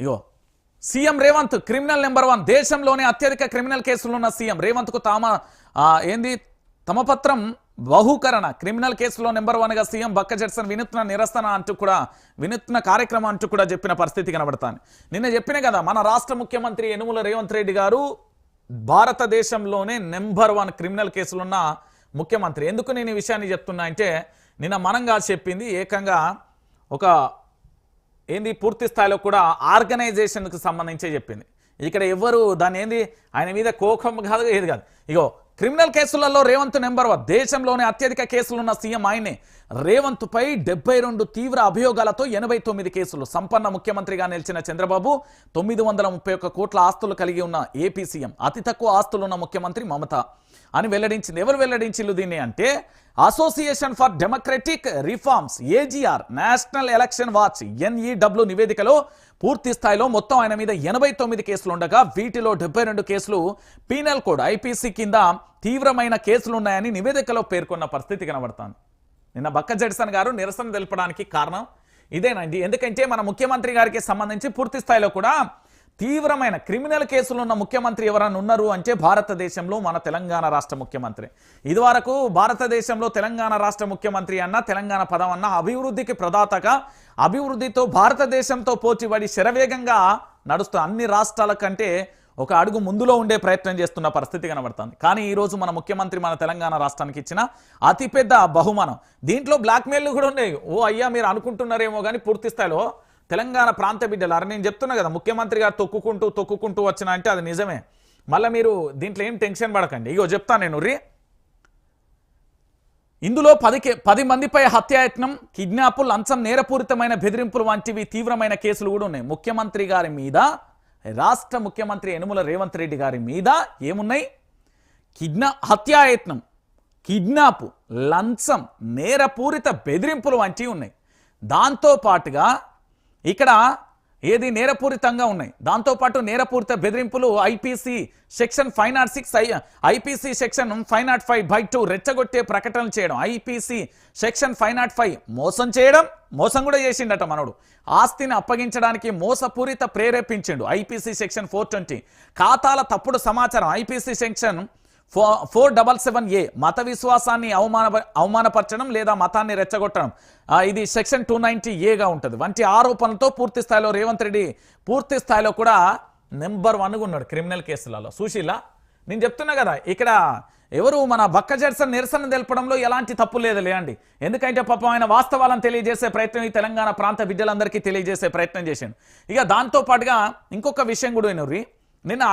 ఇగో CM Revanth criminal number one. దేశంలోనే అత్యధిక criminal కేసులు ఉన్న సీఎం. రేవంత్కు తామ తమ ఏంది? తమ పత్రం బహుకరణ. క్రిమినల్ కేసులో నెంబర్ వన్గా సీఎం బక్క జడ్సన్ వినూత్న నిరసన అంటూ కూడా వినూత్న కార్యక్రమం అంటూ కూడా చెప్పిన పరిస్థితి కనబడతాను నిన్న చెప్పిన కదా మన రాష్ట్ర ముఖ్యమంత్రి యనుమల రేవంత్ రెడ్డి గారు భారతదేశంలోనే నెంబర్ వన్ క్రిమినల్ కేసులున్న ముఖ్యమంత్రి. ఎందుకు నేను ఈ విషయాన్ని చెప్తున్నా అంటే నిన్న మనంగా చెప్పింది ఏకంగా ఒక ఏంది పూర్తి స్థాయిలో కూడా ఆర్గనైజేషన్కి సంబంధించే చెప్పింది. ఇక్కడ ఎవరు దాని ఏంది ఆయన మీద కోపం కాదు ఏది కాదు. ఇగో క్రిమినల్ కేసులలో రేవంత్ నెంబర్ వన్. దేశంలోనే అత్యధిక కేసులున్న సీఎం ఆయనే. రేవంత్ పై డెబ్బై రెండు తీవ్ర అభియోగాలతో ఎనభై తొమ్మిది కేసులు. సంపన్న ముఖ్యమంత్రిగా నిలిచిన చంద్రబాబు తొమ్మిది వందల ముప్పై ఒక్క కోట్ల ఆస్తులు కలిగి ఉన్న ఏపీ సీఎం. అతి తక్కువ ఆస్తులు ఉన్న ముఖ్యమంత్రి మమత అని వెల్లడించింది. ఎవరు వెల్లడించిల్లు దీన్ని అంటే association for democratic reforms AGR national election watch NEW నివేదికలో పూర్తి స్థాయిలో మొత్తం ఆయన మీద ఎనభై తొమ్మిది కేసులు ఉండగా వీటిలో డెబ్బై రెండు కేసులు పీనల్ కోడ్ ఐపీసీ కింద తీవ్రమైన కేసులు ఉన్నాయని నివేదికలో పేర్కొన్న పరిస్థితి కనబడుతోంది. నిన్న బక్క జడ్సన్ గారు నిరసన తెలపడానికి కారణం ఇదేనండి. ఎందుకంటే మన ముఖ్యమంత్రి గారికి సంబంధించి పూర్తి స్థాయిలో కూడా తీవ్రమైన క్రిమినల్ కేసులు ఉన్న ముఖ్యమంత్రి ఎవరైనా ఉన్నారు అంటే భారతదేశంలో మన తెలంగాణ రాష్ట్ర ముఖ్యమంత్రి. ఇదివరకు భారతదేశంలో తెలంగాణ రాష్ట్ర ముఖ్యమంత్రి అన్న తెలంగాణ పదం అన్న అభివృద్ధికి ప్రదాతగా అభివృద్ధితో భారతదేశంతో పోచిబడి శరవేగంగా నడుస్తూ అన్ని రాష్ట్రాల కంటే ఒక అడుగు ముందులో ఉండే ప్రయత్నం చేస్తున్న పరిస్థితి కనబడుతుంది. కానీ ఈరోజు మన ముఖ్యమంత్రి మన తెలంగాణ రాష్ట్రానికి ఇచ్చిన అతిపెద్ద బహుమానం. దీంట్లో బ్లాక్మెయిల్ కూడా ఉన్నాయి. ఓ అయ్యా మీరు అనుకుంటున్నారేమో కానీ పూర్తి స్థాయిలో తెలంగాణ ప్రాంత బిడ్డలు నేను చెప్తున్నా కదా ముఖ్యమంత్రి గారు తొక్కుకుంటూ తొక్కుకుంటూ వచ్చిన అంటే అది నిజమే. మళ్ళీ మీరు దీంట్లో ఏం టెన్షన్ పడకండి. ఇగో చెప్తాను నేను రీ. ఇందులో పదికి పది మందిపై హత్యాయత్నం కిడ్నాప్ లంచం నేరపూరితమైన బెదిరింపులు వంటివి తీవ్రమైన కేసులు కూడా ఉన్నాయి. ముఖ్యమంత్రి గారి మీద రాష్ట్ర ముఖ్యమంత్రి యనుమల రేవంత్ రెడ్డి గారి మీద ఏమున్నాయి? కిడ్నా హత్యాయత్నం కిడ్నాప్ లంచం నేరపూరిత బెదిరింపులు వంటివి ఉన్నాయి. దాంతో పాటుగా ఇక్కడ ఏది నేరపూరితంగా ఉన్నాయి. దాంతోపాటు నేరపూరిత బెదిరింపులు IPC section five not six I IPC section five not five by two రెచ్చగొట్టే ప్రకటనలు చేయడం. IPC section five not five మోసం చేయడం మోసం కూడా చేసిండట మనోడు. ఆస్తిని అప్పగించడానికి మోసపూరిత ప్రేరేపించిండు ఐపీసీ సెక్షన్ ఫోర్ ట్వంటీ. ఖాతాల తప్పుడు సమాచారం IPC section four four double seven A మత విశ్వాసాన్ని అవమాన అవమానపరచడం లేదా మతాన్ని రెచ్చగొట్టడం. ఇది సెక్షన్ టూ నైంటీ ఏగా ఉంటుంది. వంటి ఆరోపణలతో పూర్తి స్థాయిలో రేవంత్ రెడ్డి పూర్తి స్థాయిలో కూడా నెంబర్ వన్గా ఉన్నాడు క్రిమినల్ కేసులలో. సుశీల నేను చెప్తున్నా కదా ఇక్కడ ఎవరు మన బక్క జడ్సన్ నిరసన తెలపడంలో ఎలాంటి తప్పు లేదు లేండి ఎందుకంటే పాపం ఆయన వాస్తవాలను తెలియజేసే ప్రయత్నం ఈ తెలంగాణ ప్రాంత బిడ్డలందరికీ తెలియజేసే ప్రయత్నం చేశాను ఇక దాంతో పాటుగా ఇంకొక విషయం కూడా వినరు. నిన్న